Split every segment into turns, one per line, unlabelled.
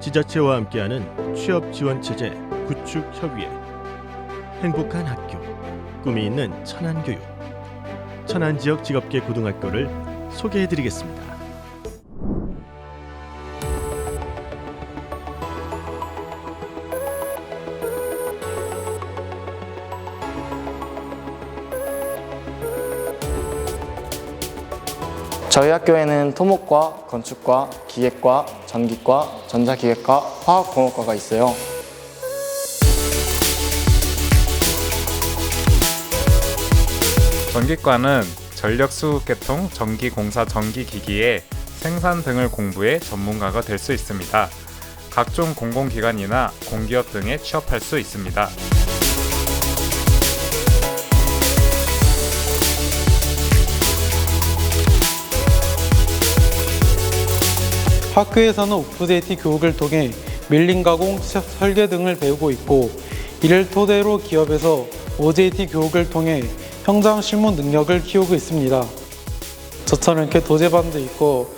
지자체와 함께하는 취업 지원 체제 구축 협의회. 행복한 학교. 꿈이 있는 천안교육. 천안 지역 직업계 고등학교를 소개해드리겠습니다.
저희 학교에는 토목과, 건축과, 기계과, 전기과, 전자기계과, 화학공학과가 있어요.
전기과는 전력 수급 계통, 전기 공사 전기 기기의 생산 등을 공부해 전문가가 될 수 있습니다. 각종 공공기관이나 공기업 등에 취업할 수 있습니다.
학교에서는 오프데이트 교육을 통해 밀림 가공, 서- 설계 등을 배우고 있고 이를 토대로 기업에서 OJT 교육을 통해 현장 실무 능력을 키우고 있습니다. 저처럼 이렇게 도제반도 있고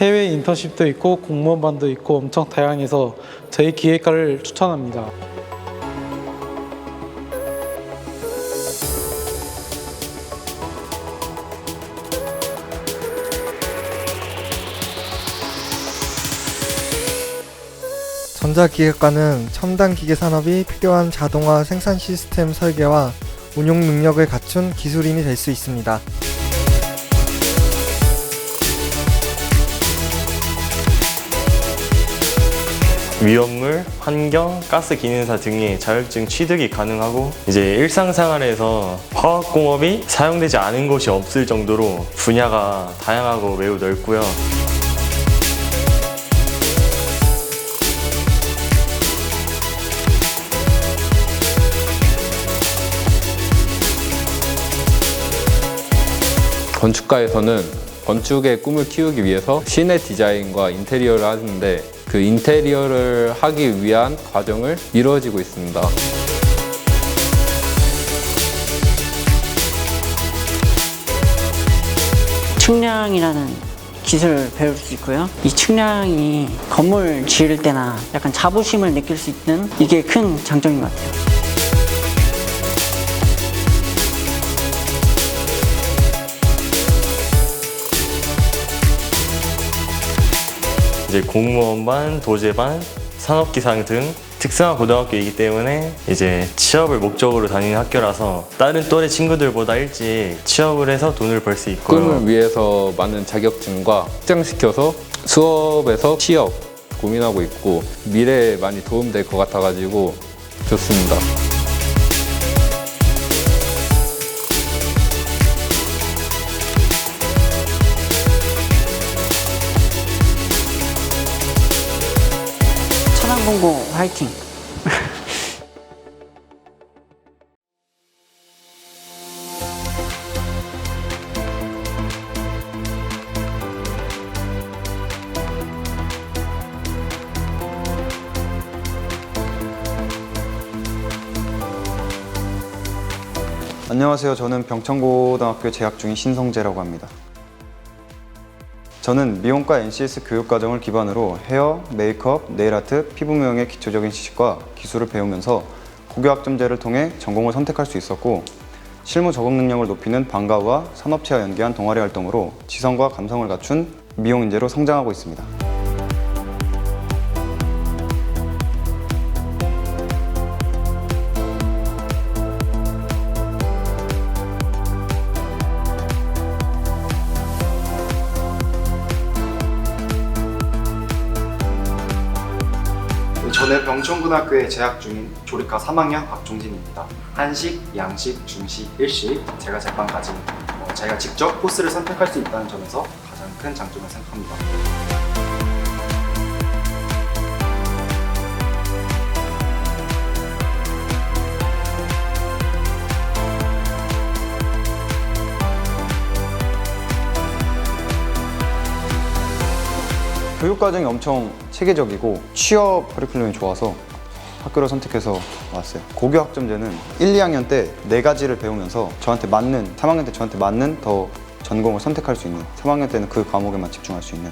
해외 인턴십도 있고 공무원반도 있고 엄청 다양해서 저희 기획과를 추천합니다.
전자기계과는 첨단 기계 산업이 필요한 자동화 생산 시스템 설계와 운용 능력을 갖춘 기술인이 될 수 있습니다.
위험물, 환경, 가스 기능사 등의 자격증 취득이 가능하고 이제 일상생활에서 화학공업이 사용되지 않은 곳이 없을 정도로 분야가 다양하고 매우 넓고요.
건축가에서는 건축의 꿈을 키우기 위해서 시내 디자인과 인테리어를 하는데 그 인테리어를 하기 위한 과정을 이루어지고 있습니다.
측량이라는 기술을 배울 수 있고요. 이 측량이 건물 지을 때나 약간 자부심을 느낄 수 있는 이게 큰 장점인 것 같아요.
이제 공무원반, 도제반, 산업기상 등 특성화 고등학교이기 때문에 이제 취업을 목적으로 다니는 학교라서 다른 또래 친구들보다 일찍 취업을 해서 돈을 벌 수 있고요.
꿈을 위해서 많은 자격증과 확장시켜서 수업에서 취업 고민하고 있고 미래에 많이 도움될 것 같아가지고 좋습니다.
화이팅!
안녕하세요. 저는 병천고등학교에 재학 중인 신성재라고 합니다. 저는 미용과 NCS 교육 과정을 기반으로 헤어, 메이크업, 네일아트, 피부 미용의 기초적인 지식과 기술을 배우면서 고교학점제를 통해 전공을 선택할 수 있었고 실무 적응 능력을 높이는 방과후와 산업체와 연계한 동아리 활동으로 지성과 감성을 갖춘 미용인재로 성장하고 있습니다.
저는 병천고등학교에 재학 중인 조리과 3학년 박종진입니다. 한식, 양식, 중식, 일식 제가 제빵까지 어, 자기가 직접 코스를 선택할 수 있다는 점에서 가장 큰 장점을 생각합니다.
교육 과정이 엄청 체계적이고 취업 커리큘럼이 좋아서 학교를 선택해서 왔어요. 고교 학점제는 1, 2학년 때 네 가지를 배우면서 저한테 맞는 3학년 때 저한테 맞는 더 전공을 선택할 수 있는 3학년 때는 그 과목에만 집중할 수 있는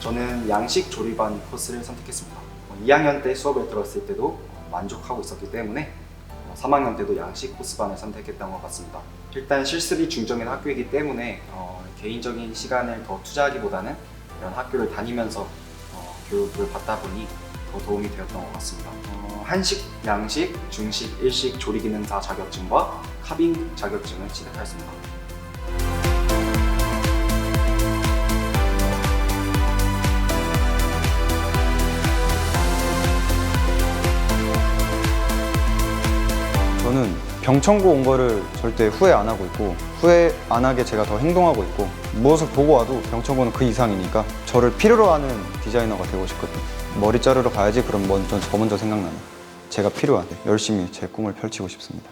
저는 양식 조리반 코스를 선택했습니다. 어, 2학년 때 수업을 들었을 때도 어, 만족하고 있었기 때문에 어, 3학년 때도 양식 코스반을 선택했던 것 같습니다. 일단 실습이 중점인 학교이기 때문에 어, 개인적인 시간을 더 투자하기보다는 이런 학교를 다니면서 어, 교육을 받다 보니 더 도움이 되었던 것 같습니다. 어, 한식, 양식, 중식, 일식 조리기능사 자격증과 카빙 자격증을 취득하였습니다.
저는 병천고 온 거를 절대 후회 안 하고 있고 후회 안 하게 제가 더 행동하고 있고 무엇을 보고 와도 병천고는 그 이상이니까 저를 필요로 하는 디자이너가 되고 싶거든요. 머리 자르러 가야지 그럼 먼저 저 먼저 생각나는 제가 필요한데 열심히 제 꿈을 펼치고 싶습니다.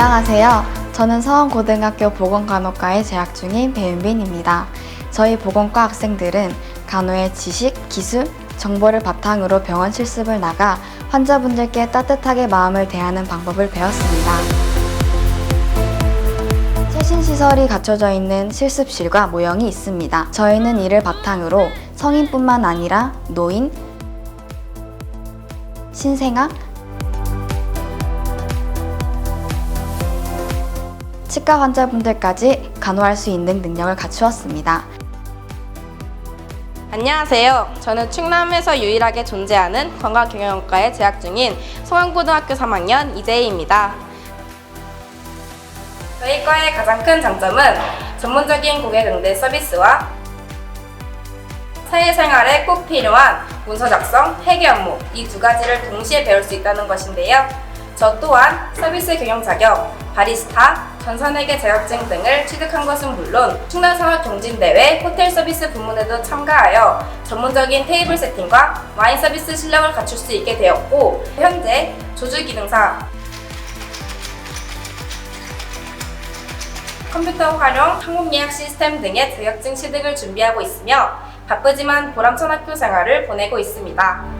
안녕하세요. 저는 서원고등학교 보건간호과에 재학 중인 배윤빈입니다. 저희 보건과 학생들은 간호의 지식, 기술, 정보를 바탕으로 병원 실습을 나가 환자분들께 따뜻하게 마음을 대하는 방법을 배웠습니다. 최신 시설이 갖춰져 있는 실습실과 모형이 있습니다. 저희는 이를 바탕으로 성인뿐만 아니라 노인, 신생아, 치과 환자분들까지 간호할 수 있는 능력을 갖추었습니다.
안녕하세요. 저는 충남에서 유일하게 존재하는 건강경영학과에 재학 중인 송암고등학교 3학년 이재희입니다. 저희 과의 가장 큰 장점은 전문적인 고객 응대 서비스와 사회생활에 꼭 필요한 문서 작성, 회계 업무 이 두 가지를 동시에 배울 수 있다는 것인데요. 저 또한 서비스 경영 자격, 바리스타, 전산회계 자격증 등을 취득한 것은 물론 충남산업경진대회 호텔 서비스 부문에도 참가하여 전문적인 테이블 세팅과 와인 서비스 실력을 갖출 수 있게 되었고 현재 조주기능사, 컴퓨터 활용, 항공 예약 시스템 등의 자격증 취득을 준비하고 있으며 바쁘지만 보람찬 학교 생활을 보내고 있습니다.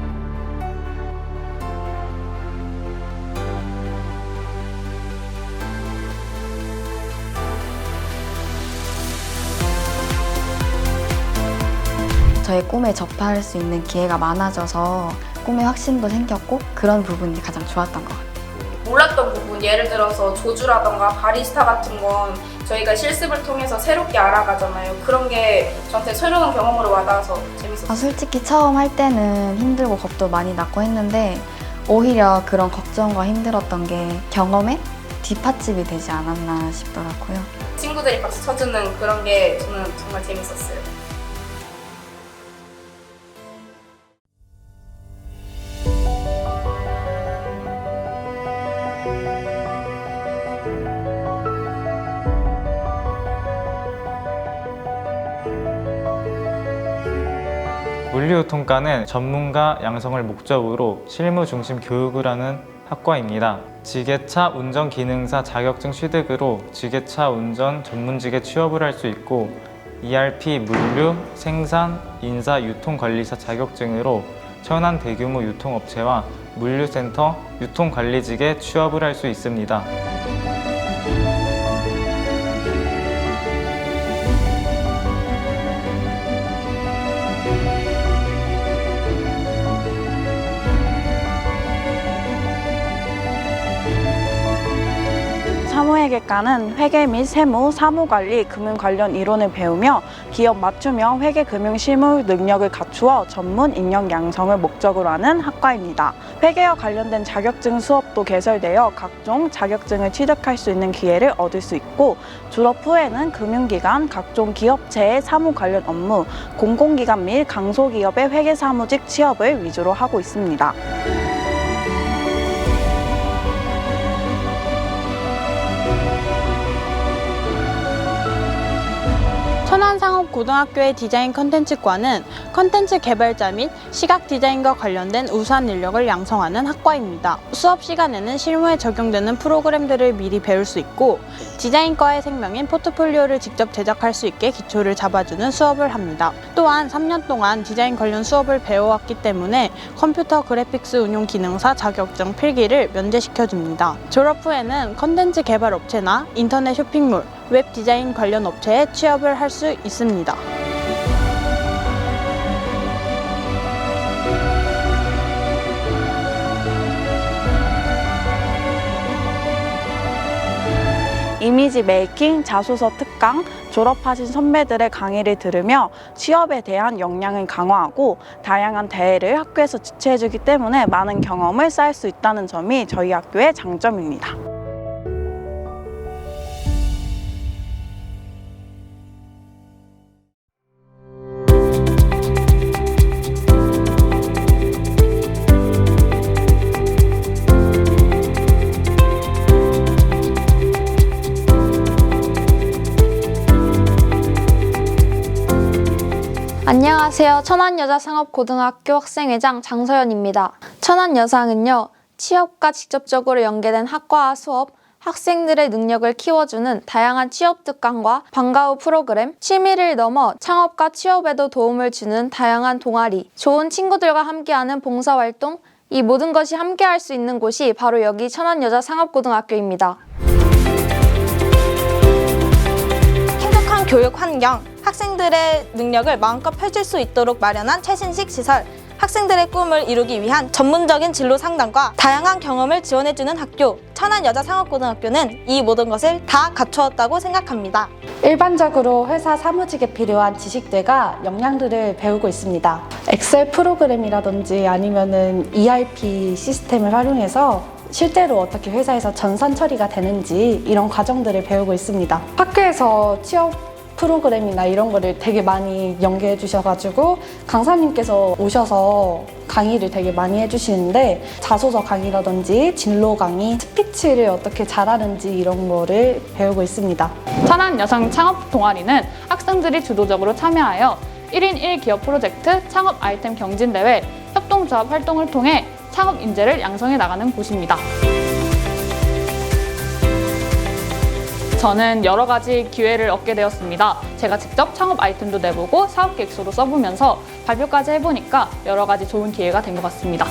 저의 꿈에 접할 수 있는 기회가 많아져서 꿈에 확신도 생겼고 그런 부분이 가장 좋았던 것 같아요.
몰랐던 부분, 예를 들어서 조주라던가 바리스타 같은 건 저희가 실습을 통해서 새롭게 알아가잖아요. 그런 게 저한테 새로운 경험으로 와닿아서 재밌었어요.
아, 솔직히 처음 할 때는 힘들고 겁도 많이 났고 했는데 오히려 그런 걱정과 힘들었던 게 경험에 뒷받침이 되지 않았나 싶더라고요.
친구들이 박수 쳐주는 그런 게 저는 정말 재밌었어요.
물리유통과는 전문가 양성을 목적으로 실무 중심 교육을 하는 학과입니다. 지게차 운전 기능사 자격증 취득으로 지게차 운전 전문직에 취업을 할 수 있고 ERP 물류, 생산, 인사, 유통 관리사 자격증으로 천안 대규모 유통업체와 물류센터 유통관리직에 취업을 할 수 있습니다.
사무회계과는 회계 및 세무, 사무관리, 금융 관련 이론을 배우며 기업 맞춤형 회계 금융 실무 능력을 갖추어 전문 인력 양성을 목적으로 하는 학과입니다. 회계와 관련된 자격증 수업도 개설되어 각종 자격증을 취득할 수 있는 기회를 얻을 수 있고 졸업 후에는 금융기관, 각종 기업체의 사무 관련 업무, 공공기관 및 강소기업의 회계 사무직 취업을 위주로 하고 있습니다.
천안상업고등학교의 디자인 컨텐츠과는 컨텐츠 개발자 및 시각 디자인과 관련된 우수한 인력을 양성하는 학과입니다. 수업 시간에는 실무에 적용되는 프로그램들을 미리 배울 수 있고 디자인과의 생명인 포트폴리오를 직접 제작할 수 있게 기초를 잡아주는 수업을 합니다. 또한 3년 동안 디자인 관련 수업을 배워왔기 때문에 컴퓨터 그래픽스 운용 기능사 자격증 필기를 면제시켜줍니다. 졸업 후에는 컨텐츠 개발 업체나 인터넷 쇼핑몰, 웹 디자인 관련 업체에 취업을 할 수 있습니다. 이미지 메이킹, 자소서 특강, 졸업하신 선배들의 강의를 들으며 취업에 대한 역량을 강화하고 다양한 대회를 학교에서 주최해주기 때문에 많은 경험을 쌓을 수 있다는 점이 저희 학교의 장점입니다.
안녕하세요. 천안여자상업고등학교 학생회장 장서연입니다. 천안여상은요, 취업과 직접적으로 연계된 학과와 수업, 학생들의 능력을 키워주는 다양한 취업 특강과 방과 후 프로그램, 취미를 넘어 창업과 취업에도 도움을 주는 다양한 동아리, 좋은 친구들과 함께하는 봉사활동, 이 모든 것이 함께할 수 있는 곳이 바로 여기 천안여자상업고등학교입니다.
교육 환경, 학생들의 능력을 마음껏 펼칠 수 있도록 마련한 최신식 시설, 학생들의 꿈을 이루기 위한 전문적인 진로 상담과 다양한 경험을 지원해주는 학교, 천안여자상업고등학교는 이 모든 것을 다 갖추었다고 생각합니다.
일반적으로 회사 사무직에 필요한 지식들과 역량들을 배우고 있습니다. 엑셀 프로그램이라든지 아니면은 ERP 시스템을 활용해서 실제로 어떻게 회사에서 전산 처리가 되는지 이런 과정들을 배우고 있습니다. 학교에서 취업 프로그램이나 이런 거를 되게 많이 연계해 주셔가지고 강사님께서 오셔서 강의를 되게 많이 해주시는데 자소서 강의라든지 진로 강의, 스피치를 어떻게 잘하는지 이런 거를 배우고 있습니다.
천안 여성 창업 동아리는 학생들이 주도적으로 참여하여 1인 1기업 프로젝트 창업 아이템 경진대회, 협동조합 활동을 통해 창업 인재를 양성해 나가는 곳입니다. 저는 여러 가지 기회를 얻게 되었습니다. 제가 직접 창업 아이템도 내보고 사업 계획서도 써보면서 발표까지 해보니까 여러 가지 좋은 기회가 된 것 같습니다.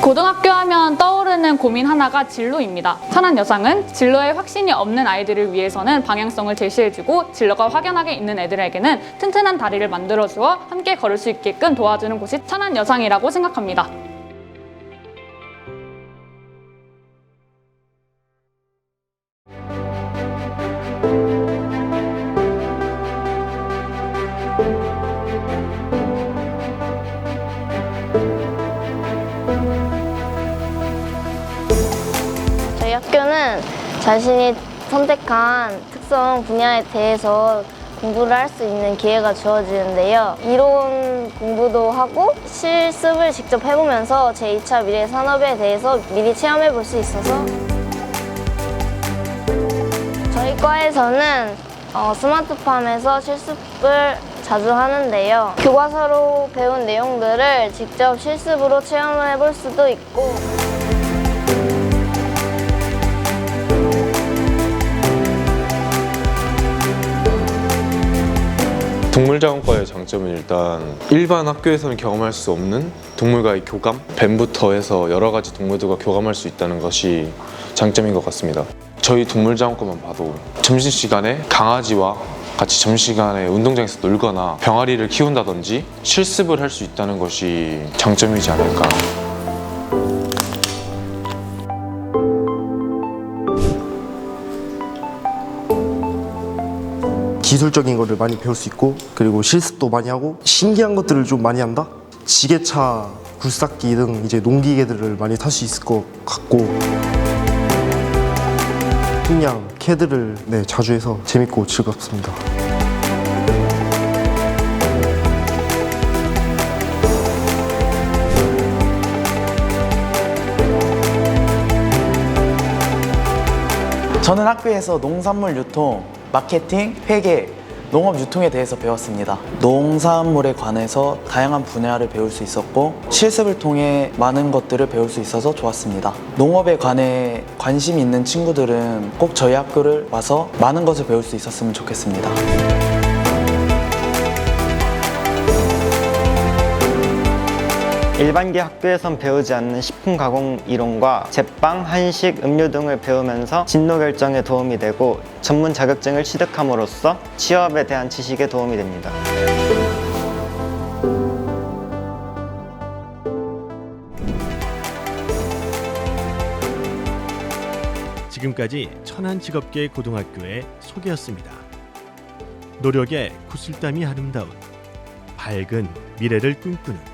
고등학교 하면 떠오르는 고민 하나가 진로입니다. 천안 여상은 진로에 확신이 없는 아이들을 위해서는 방향성을 제시해주고 진로가 확연하게 있는 애들에게는 튼튼한 다리를 만들어주어 함께 걸을 수 있게끔 도와주는 곳이 천안 여상이라고 생각합니다.
선택한 특성 분야에 대해서 공부를 할 수 있는 기회가 주어지는데요. 이론 공부도 하고 실습을 직접 해보면서 제2차 미래 산업에 대해서 미리 체험해 볼 수 있어서 저희 과에서는 어, 스마트팜에서 실습을 자주 하는데요. 교과서로 배운 내용들을 직접 실습으로 체험을 해볼 수도 있고
동물자원과의 장점은 일단 일반 학교에서는 경험할 수 없는 동물과의 교감, 뱀부터 해서 여러 가지 동물들과 교감할 수 있다는 것이 장점인 것 같습니다. 저희 동물자원과만 봐도 점심시간에 강아지와 같이 점심시간에 운동장에서 놀거나 병아리를 키운다든지 실습을 할 수 있다는 것이 장점이지 않을까.
기술적인 거를 많이 배울 수 있고 그리고 실습도 많이 하고 신기한 것들을 좀 많이 한다. 지게차, 굴삭기 등 이제 농기계들을 많이 탈 수 있을 것 같고 그냥 캐드를 네, 자주 해서 재밌고 즐겁습니다.
저는 학교에서 농산물 유통, 마케팅, 회계, 농업 유통에 대해서 배웠습니다. 농산물에 관해서 다양한 분야를 배울 수 있었고 실습을 통해 많은 것들을 배울 수 있어서 좋았습니다. 농업에 관해 관심 있는 친구들은 꼭 저희 학교를 와서 많은 것을 배울 수 있었으면 좋겠습니다.
일반계 학교에선 배우지 않는 식품 가공 이론과 제빵, 한식, 음료 등을 배우면서 진로 결정에 도움이 되고 전문 자격증을 취득함으로써 취업에 대한 지식에 도움이 됩니다.
지금까지 천안직업계 고등학교의 소개였습니다. 노력에 구슬땀이 아름다운 밝은 미래를 꿈꾸는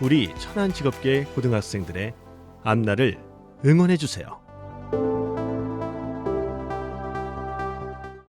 우리 천안직업계 고등학생들의 앞날을 응원해 주세요.